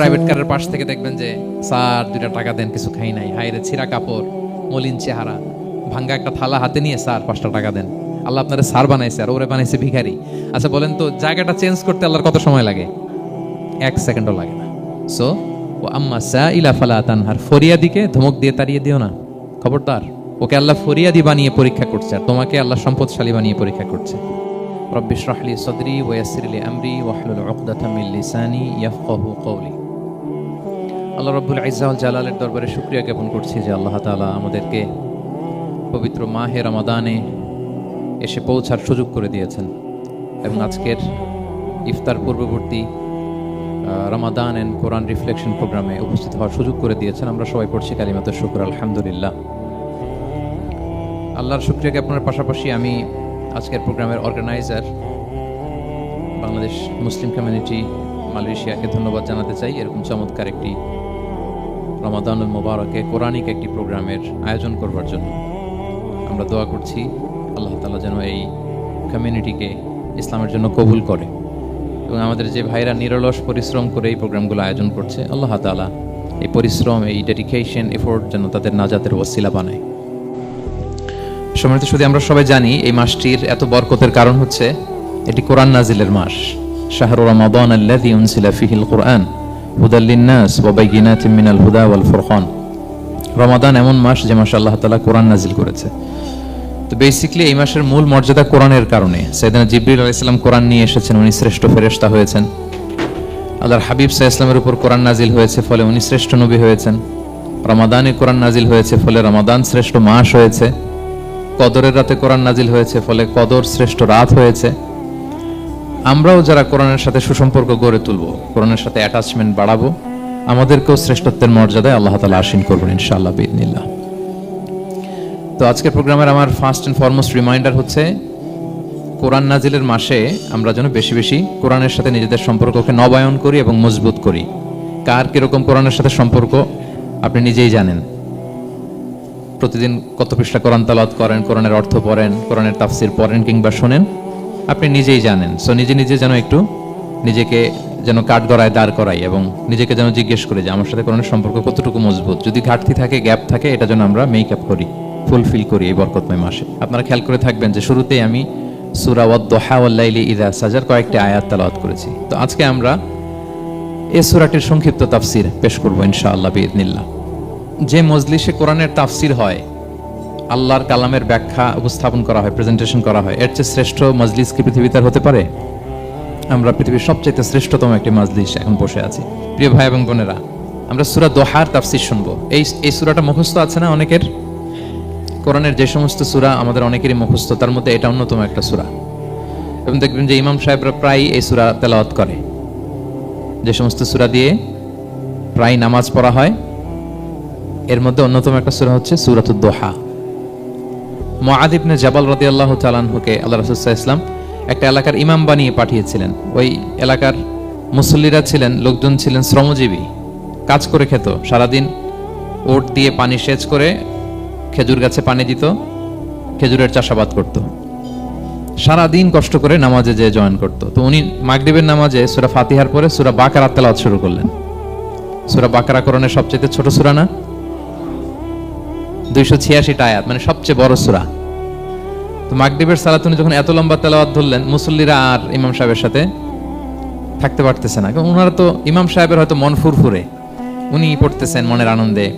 Private কারের পাশ থেকে দেখবেন যে, স্যার, দুইটা টাকা দেন, কিছু খাই নাই। হাইরে ছিঁড়া কাপড়, মলিন চেহারা, ভাঙ্গা একটা থালা হাতে নিয়ে, স্যার, পাঁচটা টাকা দেন। আল্লাহ আপনারা স্যার বানাইছে আর ওরে বানাইছে ভিখারি। আচ্ছা বলেন তো, জায়গাটা চেঞ্জ করতে আল্লাহর কত সময় লাগে? এক সেকেন্ডও লাগে না। সো ও আম্মা সা ইলা ফালা তানহার। ফরিয়াদিকে ধমক দিয়ে তাড়িয়ে দিও না। খবরদার, ওকে আল্লাহ ফরিয়াদি বানিয়ে পরীক্ষা করছে আর তোমাকে আল্লাহ সম্পদশালী বানিয়ে পরীক্ষা করছে। রব্বি শরাহলি সদরি ওয়াসিরলি আমরি ওয়াহলুল উকদাতাম মিন লিসানি ইয়াফকাহু কওলি। আল্লাহ রব্বুল ইজ্জাউল জালালের দরবারে শুকরিয়া জ্ঞাপন করছি যে আল্লাহ তাআলা আমাদেরকে পবিত্র মাহে রমাদানে এসে পৌঁছার সুযোগ করে দিয়েছেন। এবং আজকের ইফতার পূর্ববর্তী রমাদান অ্যান্ড কোরআন রিফ্লেকশন প্রোগ্রামে উপস্থিত হওয়ার সুযোগ করে দিয়েছেন। আমরা সবাই পড়ছি কালিমাত শুক্র, আলহামদুলিল্লাহ। আল্লাহর শুক্রিয়া জ্ঞাপনের পাশাপাশি আমি আজকের প্রোগ্রামের অর্গানাইজার, বাংলাদেশ মুসলিম কমিউনিটি মালয়েশিয়াকে ধন্যবাদ জানাতে চাই। এরকম চমৎকার একটি রমাদানুল মোবারকে কোরআনিক একটি প্রোগ্রামের আয়োজন করবার জন্য। আমরা দোয়া করছি, আল্লাহ তালা যেন এই কমিউনিটিকে ইসলামের জন্য কবুল করে। এবং আমাদের যে ভাইরা নিরলস পরিশ্রম করে এই প্রোগ্রামগুলো আয়োজন করছে, আল্লাহ তালা এই পরিশ্রম, এই ডেডিকেশন এফোর্ট যেন তাদের নাজাতের ওসিলা বানায়। সম্মানিত শুধু আমরা সবাই জানি এই মাসটির এত বরকতের কারণ হচ্ছে, এটি কোরআন নাজিলের মাস। শাহরু রমাদান উনসিলা ফিহিল কোরআন। হুদাল লিন্নাস ওয়া বাইয়িনাতিন মিনাল হুদা ওয়াল ফুরকান। রমাদান এমন মাস যে মাসে আল্লাহ তাআলা কোরআন নাজিল করেছে। তো বেসিক্যালি এই মাসের মূল মর্যাদা কোরআনের কারণে। সাইয়েদনা জিবরিল আলাইহিস সালাম কোরআন নিয়ে এসেছেন, উনি শ্রেষ্ঠ ফেরেশতা হয়েছেন। আল্লাহর হাবিব সাল্লাল্লাহু ইসলামের উপর কোরআন নাজিল হয়েছে, ফলে উনি শ্রেষ্ঠ নবী হয়েছেন। রমাদানে কোরআন নাজিল হয়েছে, ফলে রমাদান শ্রেষ্ঠ মাস হয়েছে। কদরের রাতে কোরআন নাজিল হয়েছে, ফলে কদর শ্রেষ্ঠ রাত হয়েছে। আমরাও যারা কোরআনের সাথে সুসম্পর্ক গড়ে তুলব, কোরআনের সাথে অ্যাটাচমেন্ট বাড়াবো, আমাদেরকেও শ্রেষ্ঠত্বের মর্যাদায় আল্লাহ তালা আসীন করবেন ইনশাআল্লাহ বিদিনিল্লাহ তো আজকের প্রোগ্রামের আমার ফার্স্ট অ্যান্ড ফরমোস্ট রিমাইন্ডার হচ্ছে, কোরআন নাজিলের মাসে আমরা যেন বেশি বেশি কোরআনের সাথে নিজেদের সম্পর্ককে নবায়ন করি এবং মজবুত করি। কার কীরকম কোরআনের সাথে সম্পর্ক, আপনি নিজেই জানেন। প্রতিদিন কত পৃষ্ঠা কোরআন তালাত করেন, কোরআনের অর্থ পড়েন, কোরআনের তাফসির পড়েন কিংবা শোনেন। আপনি নিজেই জানেন। সো নিজে নিজে যেন একটু নিজেকে যেন কাঠ গড়ায় দাঁড় করাই এবং নিজেকে যেন জিজ্ঞেস করি যে, আমার সাথে কোরআনের সম্পর্ক কতটুকু মজবুত? যদি ঘাটতি থাকে, গ্যাপ থাকে, এটা যেন আমরা মেক আপ করি, ফুলফিল করি এই বরকতময় মাসে। আপনারা খেয়াল করে থাকবেন যে, শুরুতেই আমি সুরা ওয়াদ্দোহা ওয়াল্লাইলি ইদা সাজার কয়েকটি আয়াত তালাওয়াত করেছি। তো আজকে আমরা এ সুরাটির সংক্ষিপ্ত তাফসির পেশ করব ইনশাআল্লাহ বিদনিল্লাহ যে মজলিসে কোরআনের তাফসির হয় আল্লাহর কালামের ব্যাখ্যা উপস্থাপন করা হয় প্রেজেন্টেশন করা হয়। এর চেয়ে শ্রেষ্ঠ মজলিস কি পৃথিবীতে হতে পারে? আমরা পৃথিবীর সবচেয়ে শ্রেষ্ঠতম একটি মজলিস এখন বসে আছি। প্রিয় ভাই এবং বোনেরা, আমরা সুরা দোহার তাফসির শুনব। এই এই সুরাটা মুখস্থ আছে না অনেকের? কোরআনের যে সমস্ত সুরা আমাদের অনেকেরই মুখস্থ, তার মধ্যে এটা অন্যতম একটা সুরা। এবং দেখবেন যে ইমাম সাহেবরা প্রায় এই সুরা তেলাওয়াত করে। যে সমস্ত সুরা দিয়ে প্রায় নামাজ পড়া হয়, এর মধ্যে অন্যতম একটা সূরা হচ্ছে সূরাতুদ ইবনে জাবাল রাদিয়াল্লাহু তাআলা আনহুকে আল্লাহ রাসূল ইসলাম একটা এলাকার ইমাম বানিয়ে পাঠিয়েছিলেন। ওই এলাকার মুসল্লিরা ছিলেন, লোকজন ছিলেন শ্রমজীবী। কাজ করে খেত। সারাদিন ওট দিয়ে পানি সেচ করে খেজুর গাছে পানি দিত, খেজুরের চাষাবাদ করত। সারাদিন কষ্ট করে নামাজে যেয়ে জয়েন করত। তো উনি মাগরিবের নামাজে সূরা ফাতিহার পরে সুরা বাকারা তেলাওয়াত শুরু করলেন। সূরা বাকারা কোরআনের সবচেয়ে ছোট সূরা না? দুইশো ছিয়াশিটা আয়াত মানে সবচেয়ে বড় সুরা। তো মাগরিবের সালাত উনি যখন এত লম্বা তেলাওয়াত ধরলেন, মুসল্লিরা আর ইমাম সাহেবের সাথে থাকতে পারতেছে না। কারণ ওনারা তো ইমাম সাহেবের হয়তো মন ফুরফুরে। উনি পড়তেছেন মনের আনন্দে,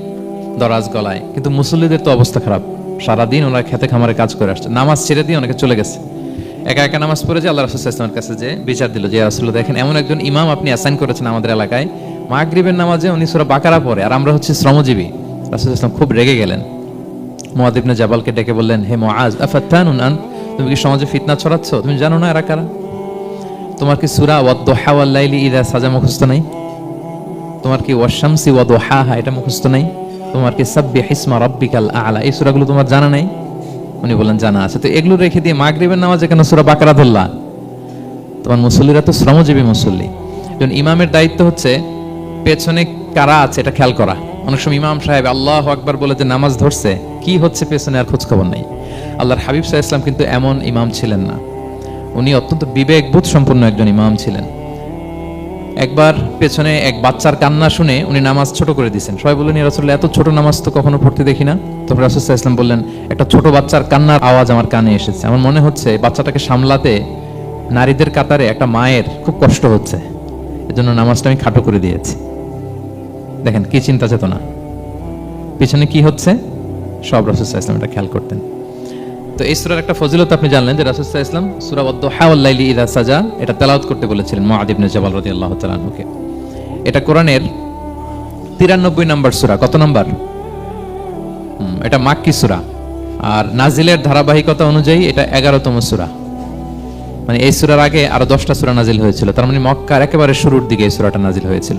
দরাজ গলায়। কিন্তু মুসল্লিদের তো অবস্থা খারাপ। সারাদিন ওনারা খেতে খামারে কাজ করে আসছে। নামাজ ছেড়ে দিয়ে অনেকে চলে গেছে। একা একা নামাজ পড়ে যে আল্লাহ রাসুল ইসলামের কাছে যে বিচার দিল যে রাসুল্লাহ দেখেন এমন একজন ইমাম আপনি অ্যাসাইন করেছেন আমাদের এলাকায়। মাগরিবের নামাজে উনি সুরা বাকারা পড়ে। আর আমরা হচ্ছে শ্রমজীবী। রাসুল ইসলাম খুব রেগে গেলেন। মোয়াদ জাবালকে ডেকে বললেন, হে মুআজ, আফাত্তানুন আন? তুমি কি সমাজে ফিতনা ছড়াচ্ছ? তুমি জানো না এরা কারা? তোমার কি সূরা ওয়াদ-দুহা ওয়াল-লাইলি সাজা মুখস্থ নাই? তোমার কি ওয়াশ-শামসি ওয়া-দুহাহা এটা মুখস্থ নাই? তোমার কি সাব্বিহ ইসমা রাব্বিকাল আ'লা? এই সূরাগুলো তোমার জানা নাই? উনি বললেন, জানা আছে। তো এগুলো রেখে দিয়ে মাগরিবের নামাজে কেন সুরা বাকারা ধরলা? তোমার মুসল্লিরা তো শ্রমজীবী মুসল্লি। ইমামের দায়িত্ব হচ্ছে, পেছনে কারা আছে এটা খেয়াল করা। অনেক সময় ইমাম সাহেব আল্লাহ আকবার বলে যে নামাজ ধরছে, কি হচ্ছে পেছনে আর খোঁজ খবর নাই। আল্লাহর হাবিব সাহা ইসলাম কিন্তু এমন ইমাম ছিলেন না। উনি অত্যন্ত বিবেকবোধ সম্পন্ন একজন ইমাম ছিলেন। একবার পেছনে এক বাচ্চার কান্না শুনে উনি নামাজ ছোট করে দিয়েছেন। সবাই বললেন রাসুল্লাহ এত ছোট নামাজ তো কখনো পড়তে দেখি না? তখন রাসুল্লাহ ইসলাম বললেন, একটা ছোট বাচ্চার কান্নার আওয়াজ আমার কানে এসেছে। আমার মনে হচ্ছে বাচ্চাটাকে সামলাতে নারীদের কাতারে একটা মায়ের খুব কষ্ট হচ্ছে। এজন্য নামাজটা আমি খাটো করে দিয়েছি। দেখেন, কি চিন্তা চেতনা? পিছনে কি হচ্ছে? সব রাসুল্লাহ ইসলাম এটা খেয়াল করতেন। তো এই সুরার একটা ফজিলত আপনি জানলেন যে রাসুল্লাহ ইসলাম সুরা বদ্দ ইদা সাজা, এটা তেলাওয়াত করতে বলেছিলেন মহাদিবনে জবাল রদি আল্লাহ তালানুকে এটা কোরআনের তিরানব্বই নম্বর সুরা, কত নম্বর? এটা মাক্কি সুরা। আর নাজিলের ধারাবাহিকতা অনুযায়ী এটা এগারোতম সুরা। মানে এই সুরার আগে আরও দশটা সুরা নাজিল হয়েছিল। তার মানে মক্কার একেবারে শুরুর দিকে এই সুরাটা নাজিল হয়েছিল।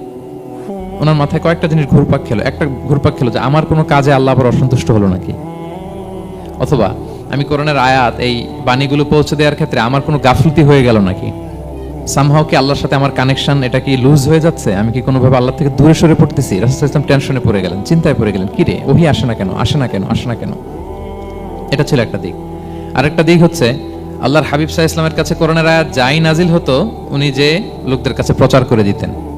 ওনার মাথায় কয়েকটা জিনিস ঘুরপাক খেলো। একটা ঘুরপাক খেলো যে, আমার কোনো কাজে আল্লাহ আবার অসন্তুষ্ট হলো নাকি? অথবা, আমি কোরআনের আয়াত, এই বাণীগুলো পৌঁছে দেওয়ার ক্ষেত্রে আমার কোনো গাফলতি হয়ে গেল নাকি? সামহাও কি আল্লাহর সাথে আমার কানেকশন এটা কি লুজ হয়ে যাচ্ছে? আমি কি কোনোভাবে আল্লাহ থেকে দূরে সরে পড়তেছি? রাসুল ইসলাম টেনশনে পড়ে গেলেন, চিন্তায় পড়ে গেলেন, কি রে, ওহি আসে না কেন? আসে না কেন? আসে না কেন? এটা ছিল একটা দিক। আরেকটা দিক হচ্ছে, আল্লাহর হাবিব সাহা ইসলামের কাছে কোরআনের আয়াত যাই নাজিল হতো, উনি যে লোকদের কাছে প্রচার করে দিতেন।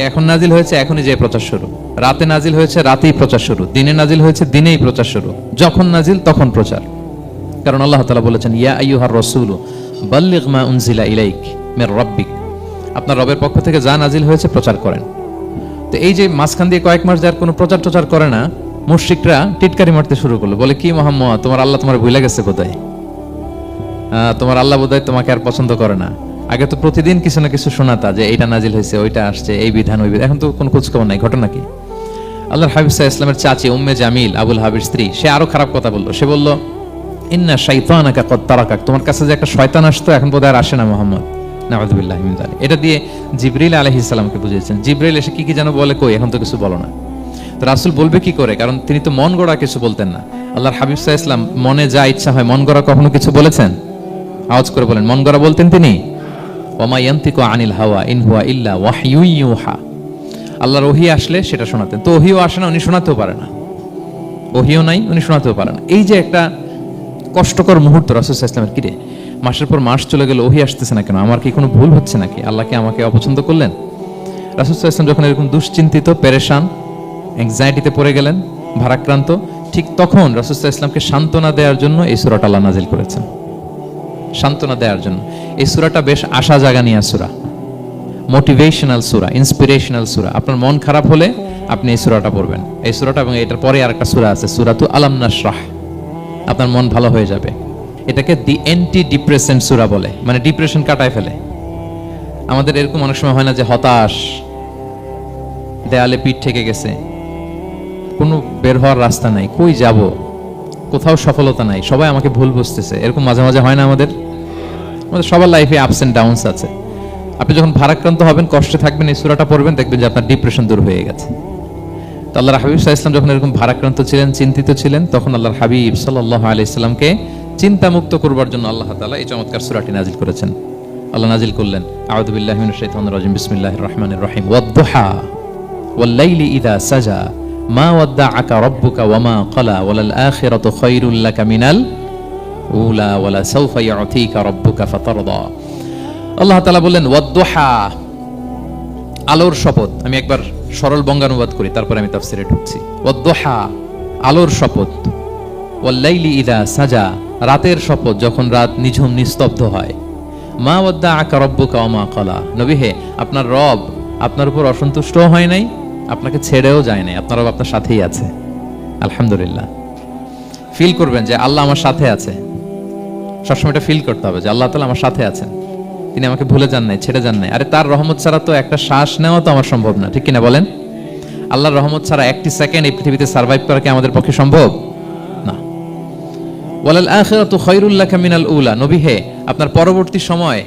এখন নাজিল হয়েছে এখনই যে প্রচার শুরু। রাতে নাজিল হয়েছে রাতেই প্রচার শুরু। দিনে নাজিল হয়েছে দিনেই প্রচার শুরু। যখন নাজিল তখন প্রচার। কারণ আল্লাহ তালা বলেছেন ইয়া আইয়ুহার রসুল বাল্লিগ মা উনজিলা ইলাইক মের রব্বিক। আপনার রবের পক্ষ থেকে যা নাজিল হয়েছে প্রচার করেন। তো এই যে মাঝখান দিয়ে কয়েক মাস যার কোনো প্রচার টচার করে না মুশ্রিকরা টিটকারি মারতে শুরু করল। বলে কি মোহাম্মদ তোমার আল্লাহ তোমার ভুলে গেছে আহ, তোমার আল্লাহ বোধহয় তোমাকে আর পছন্দ করে না। আগে তো প্রতিদিন কিছু না কিছু শোনাতা যে এইটা নাজিল হয়েছে, ওইটা আসছে, এই বিধান, ওই বিধান। এখন তো কোনো খোঁজখবর নাই, ঘটনা কি? আল্লাহর হাবিব সাহা ইসলামের চাচি উম্মে জামিল, আবুল হাবির স্ত্রী, সে আরও খারাপ কথা বলল। সে বলল, ইন্না শাইতানাকা কদ তারাকাক। তোমার কাছে যে একটা শয়তান আসতো, এখন বোধহয় আর আসে না মোহাম্মদ। নাউযুবিল্লাহি মিন এটা দিয়ে জিবরিল আলাইহিস সালামকে বুঝিয়েছেন। জিবরিল এসে কি কি যেন বলে, কই, এখন তো কিছু বলো না। তো রাসূল বলবে কি করে? কারণ তিনি তো মন গড়া কিছু বলতেন না। আল্লাহর হাবিব সাহা ইসলাম মনে যা ইচ্ছা হয়, মন গড়া কখনো কিছু বলেছেন? আওয়াজ করে বলেন, মন গড়া বলতেন তিনি? ওমা ইয়ান্তিকু আনিল হাওয়া, ইন হুয়া ইল্লা ওয়াহয়ু ইউহা। আল্লাহর ওহি আসলে সেটা শোনাতেন। তো ওহিও আসে না, উনি শোনাতেও পারে না। ওহিও নাই, উনি শোনাতেও পারে না। এই যে একটা কষ্টকর মুহূর্ত রাসুল ইসলামের কিরে, মাসের পর মাস চলে গেল ওহি আসতেছে না কেন? আমার কি কোনো ভুল হচ্ছে নাকি? আল্লাহকে আমাকে অপছন্দ করলেন? রাসুল ইসলাম যখন এরকম দুশ্চিন্তিত, পেরেশান অ্যাংজাইটিতে পড়ে গেলেন, ভারাক্রান্ত, ঠিক তখন রাসুল ইসলামকে সান্ত্বনা দেওয়ার জন্য এই সুরাটা আল্লাহ নাজিল করেছেন। সান্ত্বনা দেওয়ার জন্য। এই সুরাটা বেশ আশা জাগানিয়া সুরা। মোটিভেশনাল সুরা ইন্সপিরেশনাল সুরা। আপনার মন খারাপ হলে আপনি এই সুরাটা পড়বেন। এই সুরাটা এবং এটার পরে আরেকটা সুরা আছে, সুরাতু আলাম নাশরাহ। আপনার মন ভালো হয়ে যাবে। এটাকে দি এন্টি ডিপ্রেশন সুরা বলে। মানে ডিপ্রেশন কাটায় ফেলে। আমাদের এরকম অনেক সময় হয় না যে হতাশ, দেয়ালে পিঠ থেকে গেছে। কোনো বের হওয়ার রাস্তা নাই। কই যাব? কোথাও সফলতা নাই, সবাই আমাকে ভুল বুঝতেছে, এরকম মাঝে মাঝে হয় না আমাদের? আমাদের সবার লাইফে আপস এন্ড ডাউনস আছে। আপনি যখন ভারাক্রান্ত হবেন, কষ্টে থাকবেন, এই সুরাটা পড়বেন, দেখবেন যে আপনার ডিপ্রেশন দূর হয়ে গেছে। তো আল্লাহর হাবিব সাহা ইসলাম যখন এরকম ভারাক্রান্ত ছিলেন, চিন্তিত ছিলেন, তখন আল্লাহর হাবিব সাল্লাহ আলি ইসলামকে চিন্তামুক্ত করবার জন্য আল্লাহ তালা এই চমৎকার সুরাটি নাজিল করেছেন। আল্লাহ নাজিল করলেন আউদুবিল্লাহ রাজিম, বিসমিল্লাহির রহমানির রহিম, ওয়াদ্দুহা ওয়াল্লাইলি ইদা সাজা। মা ওয়াদ্দাআকা রাব্বুকা ওয়ামা ক্বালা, ওয়ালাল আখিরাতু খায়রুল লাকা মিনাল উলা, ওয়ালা সাউফা ইউতিকা রাব্বুকা ফাতারদা। আল্লাহ তাআলা বললেন, ওয়াদ্দুহা, আলোর শপথ। আমি একবার সরল বঙ্গানুবাদ করি, তারপরে আমি তাফসিরে ঢুকছি। ওয়াদ্দুহা, আলোর শপথ। ওয়াল্লাইলি ইদা সাজা, রাতের শপথ, যখন রাত নিঝুম নিস্তব্ধ হয়। মা ওয়াদ্দা আকা রব্বুকা ওমা কলা নবী হে, আপনার রব, আপনার উপর অসন্তুষ্ট হয় নাই? আপনাকে ছেড়েও যায় নাই, আপনার রব আপনার সাথেই আছে। আলহামদুলিল্লাহ। ফিল করবেন যে আল্লাহ আমার সাথে আছে। সবসময় এটা ফিল করতে হবে যে আল্লাহ তালা আমার সাথে আছেন। তিনি আমাকে ভুলে যান নাই, ছেড়ে যান নাই। আরে তার রহমত ছাড়া তো একটা শ্বাস নেওয়া তো আমার সম্ভব না, ঠিক কিনা বলেন? আল্লাহর রহমত ছাড়া একটি সেকেন্ড এই পৃথিবীতে সার্ভাইভ করা কি আমাদের পক্ষে সম্ভব? না। ওয়ালাল আখিরাতু খায়রুল লাকা মিনাল উলা। নবী হে, আপনার পরবর্তী সময়,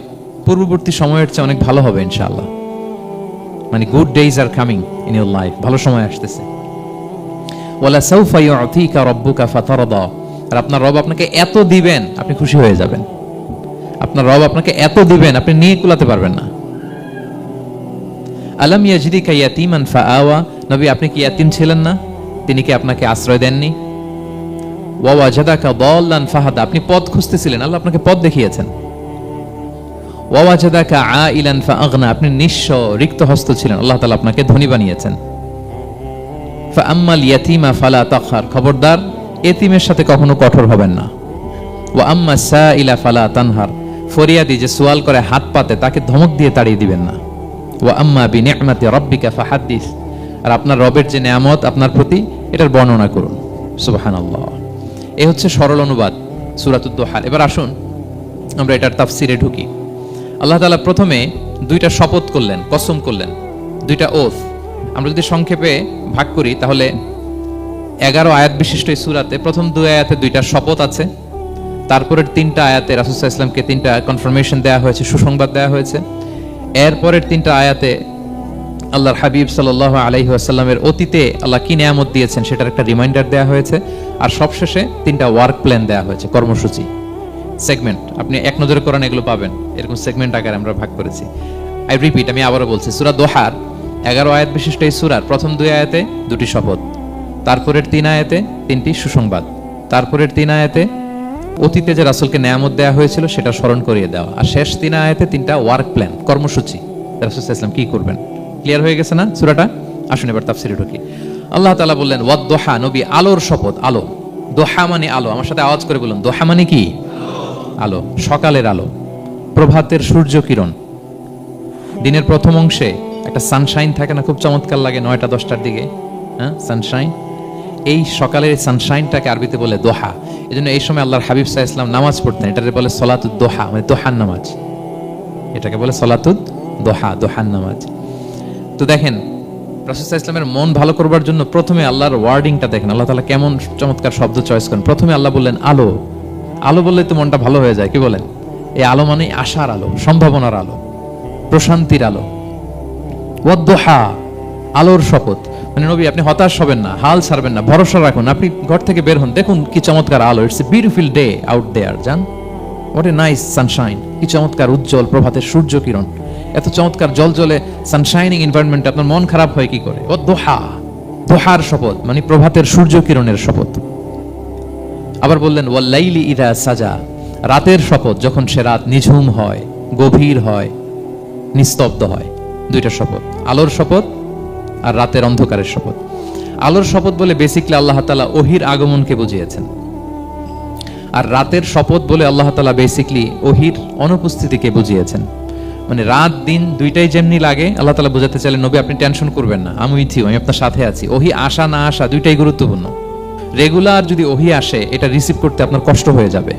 পূর্ববর্তী সময়ের চেয়ে অনেক ভালো হবে ইনশাআল্লাহ। মানে good days are coming in your life ভালো সময় আসতেছে। ওয়ালা সাউফা রাব্বুকা ফাতারদা। আর আপনার রব আপনাকে এত দিবেন, আপনি খুশি হয়ে যাবেন। আপনার রব আপনাকে এত দিবেন, আপনি নিয়ে কুলাতে পারবেন না। আলাম ইয়াজিদিকা ইয়াতিমান নবী, আপনি কি ইয়াতিম ছিলেন না? তিনি কি আপনাকে আশ্রয় দেননি? ওয়া ওয়াজাদাকা দাল্লান ফাহাদা। আপনি পথ খুঁজতেছিলেন, আল্লাহ আপনাকে পথ দেখিয়েছেন। ওয়া ওয়াজাদাকা আইলান ফাআগনা, আপনি নিঃস্ব রিক্ত হস্ত ছিলেন। আল্লাহ তাআলা আপনাকে ধনী বানিয়েছেন। ফাআম্মাল ইয়াতিমা ফালা তাখহার, খবরদার, এতিমের সাথে কখনো কঠোর হবেন না। ওয়া আম্মা সাইলা ফালা তানহার, ফরিয়াদি যে সোয়াল করে হাত পাতে, তাকে ধমক দিয়ে তাড়িয়ে দিবেন না। ওয়া আম্মা বি নি'মাতি রাব্বিকা ফাহাদ্দিস, আর আপনার রবের যে নিয়ামত আপনার প্রতি, এটার বর্ণনা করুন। সুবহানাল্লাহ। এই হচ্ছে সরল অনুবাদ, সূরাতুদ দোহার। এবার আসুন, আমরা এটার তাফসিরে ঢুকি। আল্লাহ তালা প্রথমে দুইটা শপথ করলেন, কসম করলেন। দুইটা ওথ আমরা যদি সংক্ষেপে ভাগ করি, তাহলে এগারো আয়াত বিশিষ্ট এই সুরাতে প্রথম দুই আয়াতে দুইটা শপথ আছে। তারপরের তিনটা আয়াতে রাসুসাহ ইসলামকে তিনটা কনফার্মেশন দেওয়া হয়েছে, সুসংবাদ দেওয়া হয়েছে। এরপরের তিনটা আয়াতে আল্লাহর হাবিব সাল্লাহ আলহি আসাল্লামের অতীতে আল্লাহ কি নিয়ামত দিয়েছেন সেটার একটা রিমাইন্ডার দেওয়া হয়েছে। আর সবশেষে তিনটা ওয়ার্ক প্ল্যান দেওয়া হয়েছে, কর্মসূচি। সেগমেন্ট আপনি এক নজরে করেন এগুলো পাবেন। এরকম সেগমেন্ট আকারে আমরা ভাগ করেছি। আই রিপিট আমি আবারও বলছি, সুরা দোহার, এগারো আয়াত বিশিষ্ট এই সুরার প্রথম দুই আয়াতে দুটি শপথ, তারপরের তিন আয়াতে তিনটি সুসংবাদ, তারপরের তিন আয়াতে অতীতে যে রাসুলকে নেয়ামত দেওয়া হয়েছিল সেটা স্মরণ করিয়ে দেওয়া, আর শেষ তিন আয়াতে তিনটা ওয়ার্ক প্ল্যান কর্মসূচি। রাসুল ইসলাম কি করবেন? ক্লিয়ার হয়ে গেছে না সুরাটা? আসুন এবার তাফসিরে ঢুকি। আল্লাহ তালা বললেন, ওয়াদ দোহা নবী আলোর শপথ, আলো। দোহা মানে আলো। আমার সাথে আওয়াজ করে বলুন, দোহা মানে কি? আলো, সকালের আলো, প্রভাতের সূর্য কিরণ দিনের প্রথম অংশে একটা সানশাইন থাকে না, খুব চমৎকার লাগে নয়টা, দশটার দিকে। হ্যাঁ সানশাইন এই সকালের সানশাইনটাকে আরবিতে বলে দোহা। এই জন্য এই সময় আল্লাহর হাবিব সাহা ইসলাম নামাজ পড়তেন। এটাকে বলে সলাতুদ দোহা মানে দোহান নামাজ। এটাকে বলে সলাতুদ দোহা দোহান নামাজ। তো দেখেন রাসুসাহ ইসলামের মন ভালো করবার জন্য প্রথমে আল্লাহর ওয়ার্ডিংটা দেখেন। আল্লাহ তালা কেমন চমৎকার শব্দ চয়েস করেন। প্রথমে আল্লাহ বললেন, আলো। আলো বললে তো মনটা ভালো হয়ে যায়, কি বলেন? এই আলো মানে আশার আলো, সম্ভাবনার আলো, প্রশান্তির আলো। ওয়াদ্দোহা, আলোর শপথ। মানে নবী, আপনি হতাশ হবেন না, হাল ছাড়বেন না, ভরসা রাখুন, আপনি ঘর থেকে বের হন, দেখুন কি চমৎকার আলো it's a beautiful day out there জান? হোয়াট এ নাইস সানশাইন কি চমৎকার উজ্জ্বল প্রভাতের সূর্য কিরণ। এত চমৎকার জল জলে সানশাইনিং এনভায়রনমেন্ট আপনার মন খারাপ হয় কি করে? ও দোহা দোহার শপথ মানে প্রভাতের সূর্য কিরণের শপথ। আবার বললেন ওয়াল্লাইলি ইদা সাজা। রাতের শপথ যখন সে রাত নিঝুম হয়, গভীর হয়, নিস্তব্ধ হয়, দুইটা শপথ, আলোর শপথ আর রাতের অন্ধকারের শপথ। আলোর শপথ বলে বেসিকলি আল্লাহ তালা ওহির আগমনকে বুঝিয়েছেন। আর রাতের শপথ বলে আল্লাহ তালা বেসিকলি ওহির অনুপস্থিতিকে বুঝিয়েছেন। মানে রাত, দিন দুইটাই যেমনি লাগে, আল্লাহ তালা বোঝাতে চাইলেন নবী, আপনি টেনশন করবেন না, আমি উইথ আমি আপনার সাথে আছি। ওহি আসা না আসা দুইটাই গুরুত্বপূর্ণ। রেগুলার যদি ওহি আসে, এটা রিসিভ করতে আপনার কষ্ট হয়ে যাবে।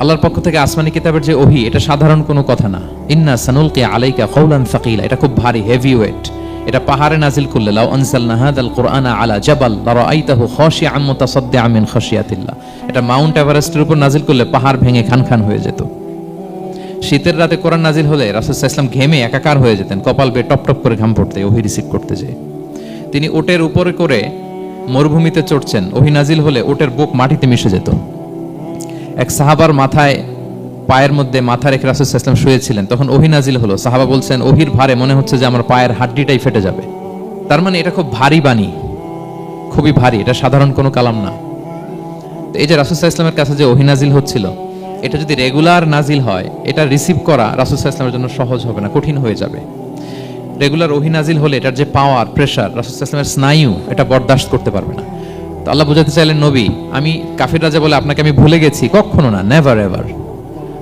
আল্লাহর পক্ষ থেকে আসমানি কিতাবের যে ওহি, এটা সাধারণ কোনো কথা না। ইন্না সানুলকে আলাইকা কৌলান ফাকিলা, এটা খুব ভারী হেভি ওয়েট এটা পাহাড়ে নাজিল করলে, লাউ আনসালনা হাদাল কোরআনা আলা জাবাল, লারাআইতাহু খাশিআম মুতাসাদ্দিআম মিন খাশিয়াতিল্লাহ। এটা মাউন্ট এভারেস্টের উপর নাজিল করলে পাহাড় ভেঙে খান খান হয়ে যেত। শীতের রাতে কোরআন নাজিল হলে রাসূল ইসলাম ঘেমে একাকার হয়ে যেতেন, কপাল বে টপ টপ করে ঘাম পড়তে, ওহি রিসিভ করতে যেয়ে। তিনি ওটের উপরে করে মরুভূমিতে চড়ছেন। ওহি নাজিল হলে ওটের বুক মাটিতে মিশে যেত। এক সাহাবার মাথায়, পায়ের মধ্যে মাথা রেখে রাসুল ইসলাম শুয়েছিলেন। তখন ওহি নাজিল হলো, সাহাবা বলছেন ওহির ভারে মনে হচ্ছে যে আমার পায়ের হাড্ডিটাই ফেটে যাবে। তার মানে এটা খুব ভারী বাণী, খুবই ভারী, এটা সাধারণ কোনো কালাম না। তো এই যে রাসুল ইসলামের কাছে যে ওহি নাজিল হচ্ছিল, এটা যদি রেগুলার নাজিল হয়, এটা রিসিভ করা রাসুল ইসলামের জন্য সহজ হবে না, কঠিন হয়ে যাবে। রেগুলার ওহি নাজিল হলে এটার যে পাওয়ার প্রেশার রাসুল স্নায়ু, এটা বরদাস্ত করতে পারবে না। তো আল্লাহ বোঝাতে চাইলেন, নবী, আমি কাফির রাজা বলে আপনাকে আমি ভুলে গেছি, কখনো না নেভার এভার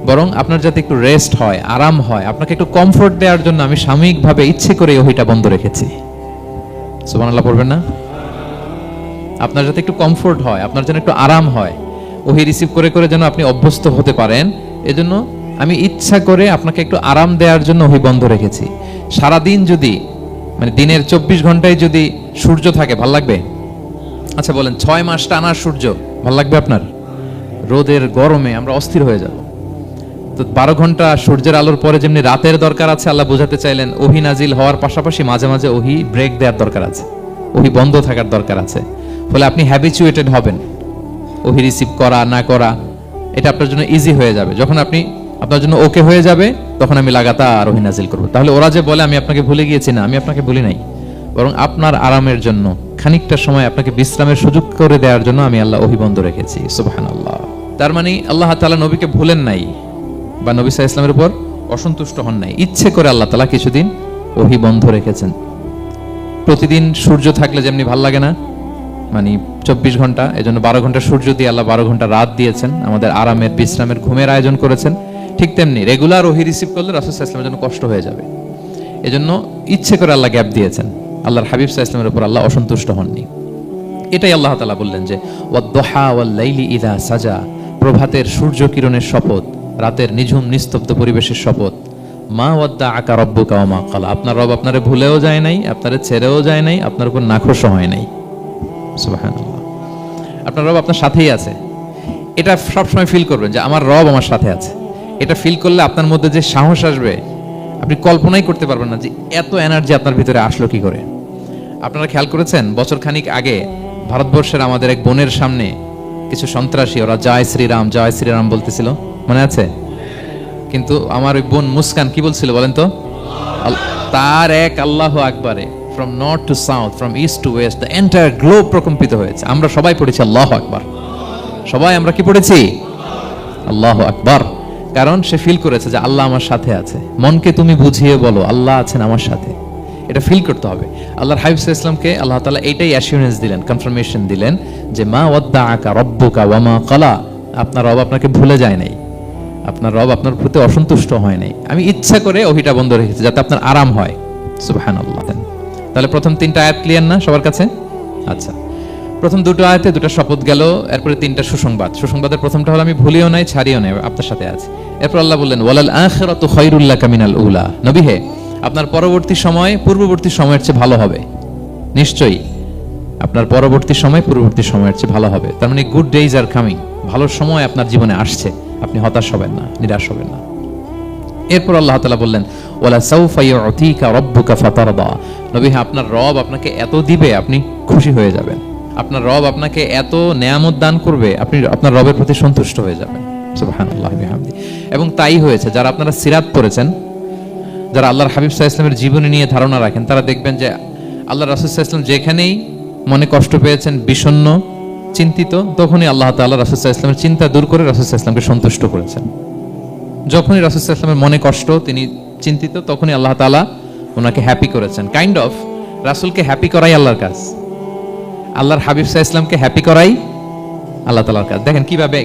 বরং আপনার যাতে একটু রেস্ট হয়, আরাম হয়, আপনাকে একটু কমফোর্ট দেওয়ার জন্য আমি সাময়িকভাবে ইচ্ছে করে ওহিটা বন্ধ রেখেছি। সুবহানাল্লাহ, পড়বেন না? আপনার যাতে একটু কমফোর্ট হয়, আপনার যেন একটু আরাম হয়, ওহি রিসিভ করে করে যেন আপনি অভ্যস্ত হতে পারেন, এজন্য আমি ইচ্ছা করে আপনাকে একটু আরাম দেওয়ার জন্য ওহি বন্ধ রেখেছি। সারাদিন যদি মানে দিনের চব্বিশ ঘন্টায় যদি সূর্য থাকে, ভালো লাগবে? আচ্ছা বলেন, ছয় মাস টানার সূর্য, ভালো লাগবে আপনার? রোদের গরমে আমরা অস্থির হয়ে যাব। তো বারো ঘণ্টা সূর্যের আলোর পরে যেমনি রাতের দরকার আছে, আল্লাহ বোঝাতে চাইলেন ওহি নাজিল হওয়ার পাশাপাশি মাঝে মাঝে ওহি ব্রেক দেওয়ার দরকার আছে। ওহি বন্ধ থাকার দরকার আছে। ফলে আপনি হ্যাবিচুয়েটেড হবেন। ওহি রিসিভ করা, না করা, এটা আপনার জন্য ইজি হয়ে যাবে। যখন আপনি আপনার জন্য ওকে হয়ে যাবে, তখন আমি লাগাতার ওহি নাজিল করব। তাহলে ওরা যে বলে, আমি আপনাকে ভুলে গিয়েছি না, আমি আপনাকে ভুলি নাই। বরং আপনার আরামের জন্য, খানিকটা সময় আপনাকে বিশ্রামের সুযোগ করে দেওয়ার জন্য আমি আল্লাহ ওহি বন্ধ রেখেছি। সুবাহান আল্লাহ তার মানে আল্লাহ তালা নবীকে ভুলেন নাই বা নবী সাহা ইসলামের উপর অসন্তুষ্ট হন নাই। ইচ্ছে করে আল্লাহ তালা কিছুদিন ওহি বন্ধ রেখেছেন। প্রতিদিন সূর্য থাকলে যেমনি ভালো লাগে না মানে চব্বিশ ঘণ্টা এই জন্য বারো ঘণ্টা সূর্য দিয়ে আল্লাহ বারো ঘণ্টা রাত দিয়েছেন। আমাদের আরামের, বিশ্রামের, ঘুমের আয়োজন করেছেন। ঠিক তেমনি রেগুলার ওহি রিসিভ করলে রাসুল ইসলামের জন্য কষ্ট হয়ে যাবে। এজন্য ইচ্ছে করে আল্লাহ গ্যাপ দিয়েছেন। আল্লাহর হাবিব সাহা ইসলামের উপর আল্লাহ অসন্তুষ্ট হননি। এটাই আল্লাহ তালা বললেন যে, ওয়াদ্দোহা ওয়াল্লাইলি ইদা সাজা প্রভাতের সূর্য কিরণের শপথ, রাতের নিঝুম নিস্তব্ধ পরিবেশের শপথ। মা ওয়াদ্দা আকা রব্বু কাওয়া মা কালা আপনার রব আপনারে ভুলেও যায় নাই, আপনারে ছেড়েও যায় নাই, আপনার উপর নাখোশ হয় নাই। আপনার রব আপনার সাথেই আছে। এটা সবসময় ফিল করবেন যে, আমার রব আমার সাথে আছে। এটা ফিল করলে আপনার মধ্যে যে সাহস আসবে, আপনি কল্পনাই করতে পারবেন না যে এত এনার্জি আপনার ভিতরে আসলো কি করে। আপনারা খেয়াল করেছেন, বছর খানিক আগে ভারতবর্ষের আমাদের এক বোনের সামনে কিছু সন্ত্রাসী, ওরা জয় শ্রীরাম জয় শ্রীরাম বলতেছিল, মনে আছে? কিন্তু আমার ওই বোন মুস্কান কি বলছিল বলেন তো? তার এক আল্লাহ আকবারে from north to south from east to west the entire globe প্রকম্পিত হয়েছে। আমরা সবাই পড়েছি আল্লাহ আকবার। সবাই আমরা কি পড়েছি? আল্লাহ আকবার। কারণ সে ফিল করেছে যে আল্লাহ আমার সাথে আছে। মনকে তুমি বুঝিয়ে বলো, আল্লাহ আছেন আমার সাথে। এটা ফিল করতে হবে। আল্লাহর হাবিব ইসলামকে আল্লাহ তালা এইটাই অ্যাসিউরেন্স দিলেন কনফার্মেশন দিলেন যে মা ওয়াদ্দা আকা রব্বুকা ওয়ামা কলা আপনার রব আপনাকে ভুলে যায় নাই। আপনার রব আপনার প্রতি অসন্তুষ্ট হয় নাই। আমি ইচ্ছা করে ওহিটা বন্ধ রেখেছি যাতে আপনার আরাম হয়। সুবহান আল্লাহ তাহলে প্রথম তিনটা আয়াত ক্লিয়ার না সবার কাছে? আচ্ছা। প্রথম দুটো আয়াতে দুটো শপথ গেল, এরপরে তিনটা সুসংবাদ। সুসংবাদের প্রথমটা হলো, আমি ভুলিও নাই, ছাড়িও নাই, আপনার সাথে আছে। এরপর আল্লাহ বললেন, ওয়ালাল আখিরাতু খায়রুল্লাহ কামিনাল উলা। নবী হে, আপনার পরবর্তী সময় পূর্ববর্তী সময়ের চেয়ে ভালো হবে। নিশ্চয়ই, আপনার পরবর্তী সময় পূর্ববর্তী সময়ের চেয়ে ভালো হবে। তার মানে গুড ডেইজ আর কামিং ভালো সময় আপনার জীবনে আসছে। আপনি হতাশ হবেন না, নিরাশ হবেন না। এরপর আল্লাহ তালা বললেন ওলা ইউতিকা রব্বুকা ফাতারদা। নবী আপনার রব আপনাকে এত দিবে, আপনি খুশি হয়ে যাবেন। আপনার রব আপনাকে এত নেয়ামত দান করবে, আপনি আপনার রবের প্রতি সন্তুষ্ট হয়ে যাবেন। এবং তাই হয়েছে, যারা আপনারা সিরাত পড়েছেন, যারা আল্লাহর হাবিব সাহা ইসলামের জীবনী নিয়ে ধারণা রাখেন, তারা দেখবেন যে আল্লাহ রাসুল ইসলাম যেখানেই মনে কষ্ট পেয়েছেন, বিষণ্ণ, চিন্তিত, তখনই আল্লাহ তাল্লাহ রাসুল ইসলামের চিন্তা দূর করে রাসুল ইসলামকে সন্তুষ্ট করেছেন। যখনই রাসুল ইসলামের মনে কষ্ট, তিনি চিন্তিত, তখনই আল্লাহ তালা ওনাকে হ্যাপি করেছেন। কাইন্ড অফ রাসুলকে হ্যাপি করাই আল্লাহর কাজ। আল্লাহর হাবিব সাহা ইসলামকে হ্যাপি করাই আল্লাহ তালার কাজ দেখেন কীভাবে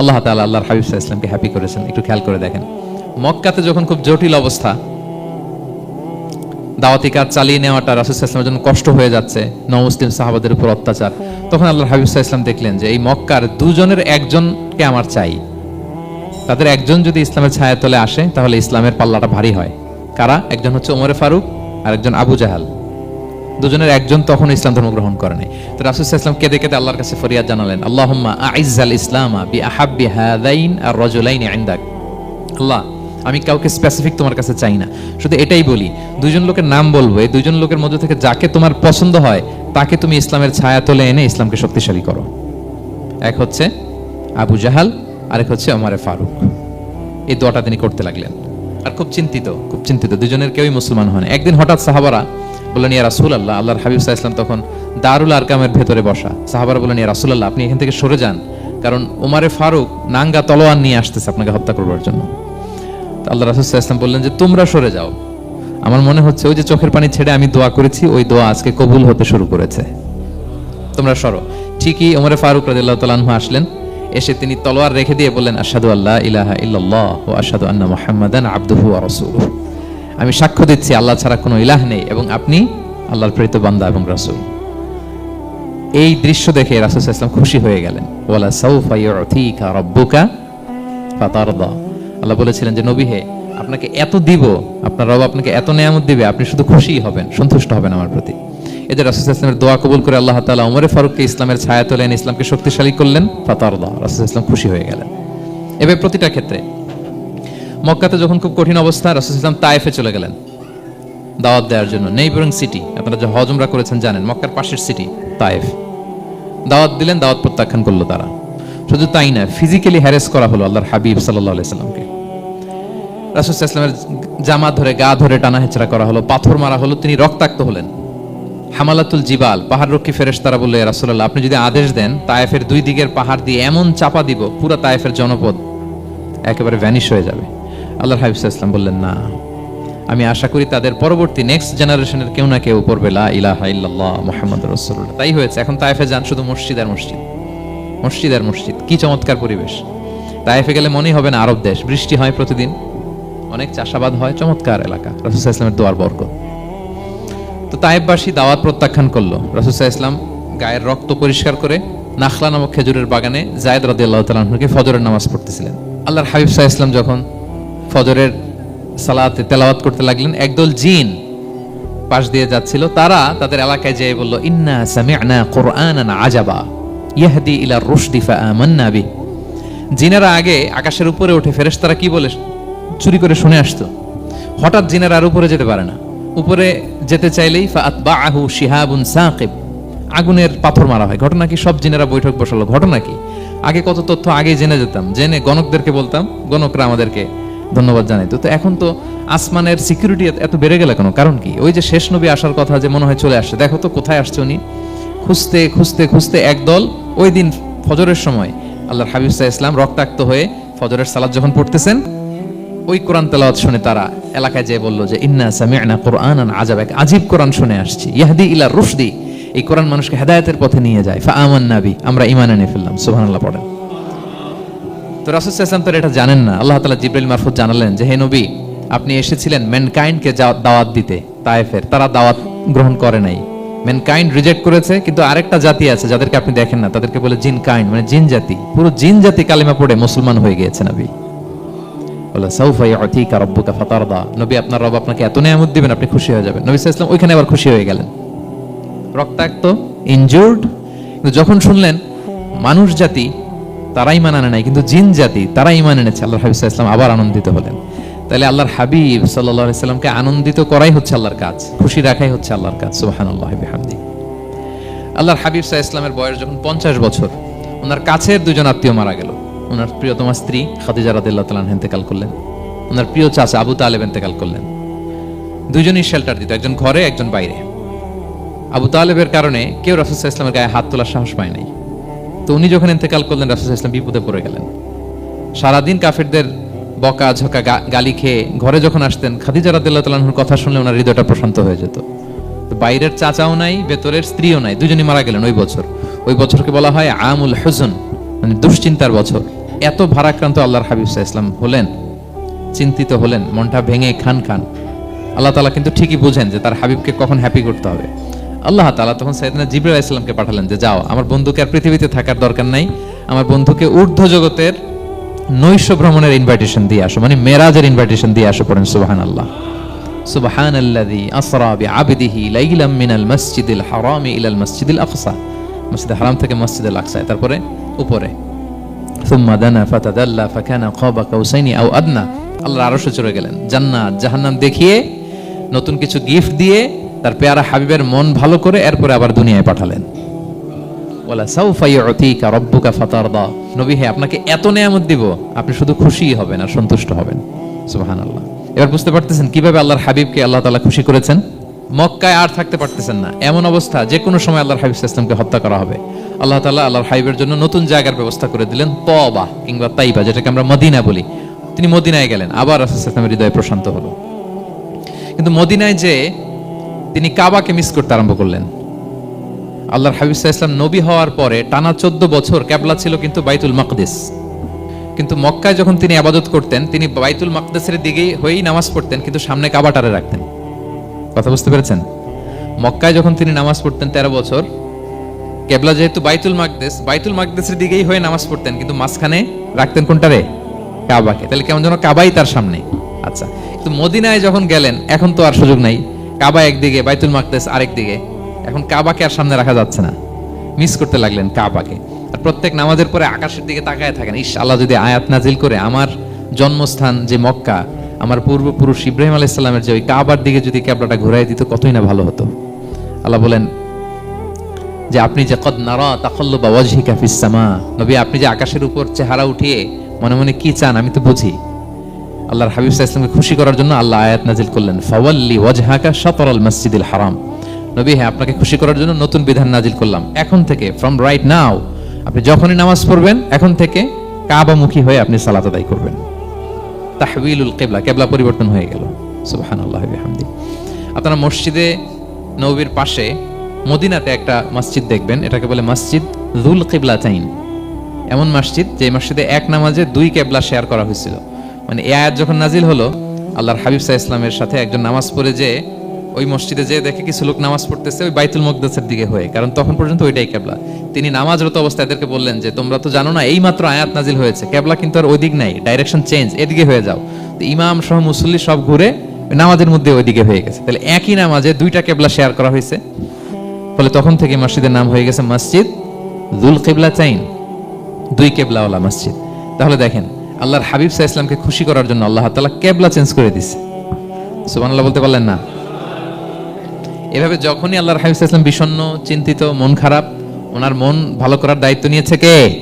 আল্লাহ তালা আল্লাহর হাবিব সাহা ইসলামকে হ্যাপি করেছেন, একটু খেয়াল করে দেখেন। মক্কাতে যখন খুব জটিল অবস্থা, দাওয়াতি কাজ চালিয়ে নেওয়াটা রাসুলামের জন্য কষ্ট হয়ে যাচ্ছে, নমুসলিম সাহাবাদের উপর অত্যাচার, তখন আল্লাহ হাবিব ইসলাম দেখলেন যে এই মক্কার দুজনের একজনকে আমার চাই। তাদের একজন যদি ইসলামের ছায়া তলে আসে, তাহলে ইসলামের পাল্লাটা ভারী হয়। কারা? একজন হচ্ছে ওমরে ফারুক আর একজন আবু জাহাল। দুজনের একজন তখন ইসলাম ধর্ম গ্রহণ করে নাই। তো রাসুল ইসলাম কেঁদে কেঁদে আল্লাহর কাছে ফরিয়াদ জানালেন, আল্লাহুম্মা আইজ্জাল ইসলামা বি আহাব্বি হাদাইন আর রজুলাইন ইনদাক। আল্লাহ, আমি কাউকে স্পেসিফিক তোমার কাছে চাই না। শুধু এটাই বলি দুজন লোকের নাম বলব, এই দুজন লোকের মধ্যে থেকে যাকে তোমার পছন্দ হয়, তাকে তুমি ইসলামের ছায়া তোলে এনে ইসলামকে শক্তিশালী করো। এক হচ্ছে আবু জাহাল, আরেক হচ্ছে ওমরে ফারুক। এই দোয়াটা তিনি করতে লাগলেন। আর খুব চিন্তিত খুব চিন্তিত, দুজনের কেউই মুসলমান হয় না একদিন হঠাৎ সাহাবারা বললেন, ইয়া রাসুল আল্লাহ আল্লাহর হাবিব সাহা ইসলাম তখন দারুল আরকামের ভেতরে বসা। সাহাবারা বললেন, ইয়া রাসুল আল্লাহ আপনি এখান থেকে সরে যান, কারণ ওমারে ফারুক নাঙ্গা তলোয়ার নিয়ে আসতেছে আপনাকে হত্যা করবার জন্য। আল্লাহ রাসুল সাহা ইসলাম বললেন যে, তোমরা সরে যাও। আমার মনে হচ্ছে ওই যে চোখের পানি ছেড়ে আমি দোয়া করেছি, ওই দোয়া আজকে কবুল হতে শুরু করেছে। তোমরা সরো। ঠিকই ওমরে ফারুক রাদিল্লাহ তালাহু আসলেন, এসে তিনি তলোয়ার রেখে দিয়ে বললেন আসাদু আল্লাহ ইলাহা ইল্লাল্লাহ ও আসাদু আন্না মুহাম্মাদান আব্দুহু ওয়া রাসূলুহু। আমি সাক্ষ্য দিচ্ছি, আল্লাহ ছাড়া কোনো ইলাহ নেই এবং আপনি আল্লাহর প্রেরিত বান্দা এবং রাসূল। এই দৃশ্য দেখে রাসূল ইসলাম খুশি হয়ে গেলেন। ওয়ালা সাউফা রাব্বুকা আল্লাহ বলেছিলেন যে, নবী হে, আপনাকে এত দিব, আপনার রব আপনাকে এত নেয়ামত দিবে, আপনি শুধু খুশিই হবেন, সন্তুষ্ট হবেন আমার প্রতি। এদের রাসূল ইসলামের দোয়া কবুল করে আল্লাহ তাআলা ওমরে ফারুককে ইসলামের ছায়া তোলেন ইসলামকে শক্তিশালী করলেন, ফাতারদা, রাসুল ইসলাম খুশি হয়ে গেলেন। এবার প্রতিটা ক্ষেত্রে মক্কাতে যখন খুব কঠিন অবস্থা, রাসূল ইসলাম তায়েফে চলে গেলেন। দাওয়াত দেওয়ার জন্য। নেইবরিং সিটি, আপনারা যে হজমরা করেছেন জানেন, মক্কার পাশের সিটি তায়েফ দাওয়াত দিলেন, দাওয়াত প্রত্যাখ্যান করল তারা। শুধু তাই না ফিজিক্যালি হ্যারেস করা হলো আল্লাহর হাবিব সাল্লাহ সাল্লামকে রাসুল ইসলামের জামা ধরে, গা ধরে টানা হেচড়া করা হলো, পাথর মারা হলো, তিনি রক্তাক্ত হলেন। হামালাতুল জিবাল, পাহাড় রক্ষী ফেরেশ তারা বললে রাসুল্লাহ আপনি যদি আদেশ দেন তায়েফের দুই দিকের পাহাড় দিয়ে এমন চাপা দিব, পুরো তায়েফের জনপদ একেবারে ভ্যানিশ হয়ে যাবে। আল্লাহর হাবিব ইসলাম বললেন, না, আমি আশা করি তাদের পরবর্তী নেক্সট জেনারেশনের কেউ না কেউ পড়বে, লা ইলাহা ইল্লাল্লাহ মুহাম্মদ রাসূলুল্লাহ। তাই হয়েছে, এখন তায়েফে যান শুধু মসজিদ আর মসজিদ। মসজিদ আর মসজিদ, কি চমৎকার পরিবেশ। তায়েফে গেলে মনেই হবে না আরব দেশ, বৃষ্টি হয় প্রতিদিন। অনেক চাষাবাদ হয়, চমৎকার এলাকা। রাসুসাহ ইসলামের দোয়ার বর্গ তো তায়েববাসী দাওয়াত প্রত্যাখ্যান করল। রাসুসাহ ইসলাম গায়ের রক্ত পরিষ্কার করে নাখলা নামক খেজুরের বাগানে জায়দ রাদি আল্লাহ তালকে ফজরের নামাজ পড়তেছিলেন। আল্লাহর হাবিব সাহা ইসলাম যখন ফজরের সালাতে তেলাওয়াত করতে লাগলেন। একদল জিন পাশ দিয়ে যাচ্ছিল। তারা তাদের এলাকায় যেয়ে বলল, ইন্না সামি'না কুরআনান আজাবা, ইয়াহদি ইলা রুশদি ফাআমান্না বি জিনেরা আগে আকাশের উপরে উঠে ফেরেশতারা কি বলে চুরি করে শুনে আসতো। হঠাৎ জিনেরা আর উপরে যেতে পারে না। উপরে যেতে চাইলেই ফাআতবাআহু শিহাবুন সাকিব, আগুনের পাথর মারা হয়। ঘটনা কি? সব জিনেরা বৈঠক বসালো। ঘটনা কি? আগে কত তথ্য আগে জেনে যেতাম। জেনে গণকদেরকে বলতাম, গণকরা আমাদেরকে ধন্যবাদ জানাইতো তো তো এখন তো আসমানের সিকিউরিটি এত বেড়ে গেল কেন? কারণ কি? ওই যে শেষ নবী আসার কথা যে মনে হয় চলে আসছে। দেখো তো কোথায় আসছে উনি? খুঁজতে খুঁজতে খুঁজতে একদল ওই দিন ফজরের সময় আল্লাহর হাবিব সাহা ইসলাম রক্তাক্ত হয়ে ফজরের সালাদ যখন পড়তেছেন, ওই কোরআন তেলাওয়াত শুনে তারা এলাকায় যেয়ে বলল যে, ইন্না সামি'না কোরআনান আজাব এক আজীব কোরআন শুনে আসছি। ইয়াহদি ইলা রুশদি। এই কোরআন মানুষকে হেদায়েতের পথে নিয়ে যায়। ফা আমান নাবি আমরা ইমান এনে ফেললাম। সুবহানাল্লাহ পড়েন। তো রাসূল সাল্লাল্লাহু তো এটা জানেন না। আল্লাহ তালা জিবরাইল মারফত জানালেন যে, হে নবী, আপনি এসেছিলেন ম্যানকাইন্ডকে দাওয়াত দিতে, তায়েফের। তারা দাওয়াত গ্রহণ করে নাই। ম্যানকাইন্ড রিজেক্ট করেছে, কিন্তু আরেকটা জাতি আছে যাদেরকে আপনি দেখেন না। তাদেরকে বলে জিন কাইন্ড মানে জিন জাতি। পুরো জিন জাতি কালিমা পড়ে মুসলমান হয়ে গিয়েছে নবী। বলে, সাউফা ইয়াতিকা রাব্বুকা ফাতারদা। নবী আপনার রব আপনাকে এত নিয়ামত দিবেন, আপনি খুশি হয়ে যাবেন। নবী সাল্লাল্লাহু ওইখানে আবার খুশি হয়ে গেলেন। রক্তাক্ত ইনজুর্ড যখন শুনলেন, মানুষ জাতি তারা ইমান আনে নাই, কিন্তু জিন জাতি তারা ইমান এনেছে। আল্লাহর হাবিব ওয়াসাল্লাম আবার আনন্দিত হলেন। তাহলে আল্লাহর হাবিব সাল্লাল্লাহু আলাইহি সাল্লামকে আনন্দিত করাই হচ্ছে আল্লাহর কাজ, খুশি রাখাই হচ্ছে আল্লাহর কাজ, সুবহানাল্লাহি বিহামদি। আল্লাহর হাবিব আলাইহি ইসলামের বয়স যখন পঞ্চাশ বছর, ওনার কাছের দুজন আত্মীয় মারা গেল। ওনার প্রিয়তমা স্ত্রী খাদিজা রাদিয়াল্লাহু তালান ইন্তেকাল করলেন। ওনার প্রিয় চাচা আবু তালেব ইন্তেকাল করলেন। দুজনই শেল্টার দিত, একজন ঘরে, একজন বাইরে। আবু তালেবের কারণে কেউ রাসুল ইসলামের গায়ে হাত তোলার সাহস পায় নাই। তো উনি যখন ইন্তেকাল করলেন, রাসুল ইসলাম বিপদে পড়ে গেলেন। সারাদিন কাফেরদের বকা, ঝকা গালি খেয়ে ঘরে যখন আসতেন, খাদিজা রাদিল্লাহ তালাহুর কথা শুনলে ওনার হৃদয়টা প্রশান্ত হয়ে যেত। বাইরের চাচাও নাই, ভেতরের স্ত্রীও নাই, দুজনই মারা গেলেন ওই বছর। ওই বছরকে বলা হয় আমুল হুজন মানে দুশ্চিন্তার বছর। এত ভারাক্রান্ত আল্লাহর হাবিব ইসলাম হলেন, চিন্তিত হলেন, মনটা ভেঙে খান খান। আল্লাহ তালা কিন্তু ঠিকই বুঝেন যে তার হাবিবকে কখন হ্যাপি করতে হবে। আল্লাহ তালা তখন সাইদিনা জিবরুল ইসলামকে পাঠালেন যে যাও আমার বন্ধুকে আর পৃথিবীতে থাকার দরকার নাই আমার বন্ধুকে ঊর্ধ্ব জগতের নৈশ ভ্রমণের ইনভাইটেশন দিয়ে আসো মানে মেরাজের ইনভাইটেশন দিয়ে আসো পড়েন সুবাহান আল্লাহ সুবাহান আল্লাদি আসরা বি আবিদিহি লাইলাম মিনাল মসজিদিল হারামি ইলাল মসজিদিল আকসা মসজিদ হারাম থেকে মসজিদুল আকসায় তারপরে উপরে ثم دنا فتدلى فكان قاب قوسين او ادنى আল্লাহর আরশে চলে গেলেন জান্নাত জাহান্নাম দেখিয়ে নতুন কিছু গিফট দিয়ে তার পেয়ারা হাবিবের মন ভালো করে এরপরে আবার দুনিয়ায় পাঠালেন। ওয়ালা সাউফা ইউতিকা রাব্বুকা ফাতারদা। নবী, হে, আপনাকে এত নিয়ামত দিব, আপনি শুধু খুশিই হবেন আর সন্তুষ্ট হবেন। সুবহানাল্লাহ। এবার বুঝতে পারতেছেন কীভাবে আল্লাহর হাবিবকে আল্লাহ তাআলা খুশি করেছেন? মক্কায় আর থাকতে পারতেছেন না। এমন অবস্থা যে কোনো সময় আল্লাহর হাবিব ইসলামকে হত্যা করা হবে। আল্লাহ তাআলা আল্লাহর হাবিবের জন্য নতুন জায়গার ব্যবস্থা করে দিলেন তবা কিংবা তাইবা, যেটাকে আমরা মদিনা বলি। তিনি মদিনায় গেলেন, আবার রাসূল ইসলামের হৃদয় প্রশান্ত হলো। কিন্তু মদিনায় যে তিনি কাবাকে মিস করতে আরম্ভ করলেন। আল্লাহর হাবিব সাল্লাল্লাহু আলাইহি ওয়াসাল্লাম নবী হওয়ার পরে টানা চোদ্দ বছর ক্যাবলা ছিল কিন্তু বাইতুল মাকদিস। কিন্তু মক্কায় যখন তিনি আবাদত করতেন, তিনি বাইতুল মাকদেসের দিকেই হয়েই নামাজ পড়তেন, কিন্তু সামনে কাবাটারে রাখতেন। কথা বুঝতে পেরেছেন? মক্কায় যখন তিনি নামাজ পড়তেন তেরো বছর কেবলা যেহেতু বাইতুল মাকদেস, বাইতুল মাকদেসের দিকেই হয়ে নামাজ পড়তেন, কিন্তু মাঝখানে রাখতেন কোনটারে কাবাকে। তাহলে কেমন যেন কাবাই তার সামনে। আচ্ছা কিন্তু মদিনায় যখন গেলেন, এখন তো আর সুযোগ নাই। কাবা একদিকে, বাইতুল মাকদেস আরেক দিকে। এখন কাবাকে আর সামনে রাখা যাচ্ছে না। মিস করতে লাগলেন কাবাকে। আর প্রত্যেক নামাজের পরে আকাশের দিকে তাকায় থাকেন। ইস আল্লাহ যদি আয়াত নাজিল করে আমার জন্মস্থান যে মক্কা, আমার পূর্বপুরুষ ইব্রাহিম আলাইসাল্লামের যে ওই কাবার দিকে যদি ক্যাবলাটা ঘুরাই দিত, কতই না ভালো হতো। আল্লাহ বলেন, যে আপনি যে কদ নারা তাকল্লু বা ওয়াজহিকা ফিস সামা, নবী আপনি যে আকাশের উপর চেহারা উঠিয়ে মনে মনে কি চান আমি তো বুঝি। আল্লাহর হাবিব ওয়াসাল্লামকে খুশি করার জন্য আল্লাহ আয়াত নাজিল করলেন, ফাওয়াল্লি ওয়াজহাকা শাতরাল মসজিদিল হারাম। নবী হ্যাঁ আপনাকে খুশি করার জন্য নতুন বিধান নাজিল করলাম। এখন থেকে ফ্রম রাইট নাও আপনি যখনই নামাজ পড়বেন, এখন থেকে কাবামুখী হয়ে আপনি সালাত আদায় করবেন। তাহবিলুল কেবলা কেবলা পরিবর্তন হয়ে গেল। সুবহানাল্লাহি বিহামদি। আপনারা মসজিদে, নবীর পাশে, মদিনাতে একটা মসজিদ দেখবেন, এটাকে বলে মসজিদ জুল কিবলা চাইন এমন মসজিদ যে মসজিদে এক নামাজে দুই কেবলা শেয়ার করা হয়েছিল। মানে এ আয়াত যখন নাজিল হলো, আল্লাহর হাবিব সাহা ইসলামের সাথে একজন নামাজ পড়ে যে ওই মসজিদে যেয়ে দেখে কিছু লোক নামাজ পড়তেছে ওই বাইতুল মকদাসের দিকে হয়ে, কারণ তখন পর্যন্ত ওইটাই কেবলা তিনি নামাজরত অবস্থায় এদেরকে বললেন যে, তোমরা তো জানো না এই মাত্র আয়াত নাজিল হয়েছে কেবলা কিন্তু আর ওই দিক নাই ডাইরেকশন চেঞ্জ এদিকে হয়ে যাও। তো ইমাম সহ মুসল্লি সব ঘুরে নামাজের মধ্যে ওইদিকে হয়ে গেছে। তাহলে একই নামাজে দুইটা কেবলা শেয়ার করা হয়েছে। ফলে তখন থেকে মসজিদের নাম হয়ে গেছে মসজিদ দুল কেবলা চাইন দুই কেবলাওয়ালা মসজিদ। তাহলে দেখেন আল্লাহর হাবিব সাহা ইসলামকে খুশি করার জন্য আল্লাহ তালা কেবলা চেঞ্জ করে দিছে। সুবহানাল্লাহ বলতে পারলেন না। এভাবে যখনই আল্লাহর হাবিব সাহা ইসলাম বিষণ্ন চিন্তিত, মন খারাপ, ওনার মন ভালো করার দায়িত্ব নিয়েছে কে?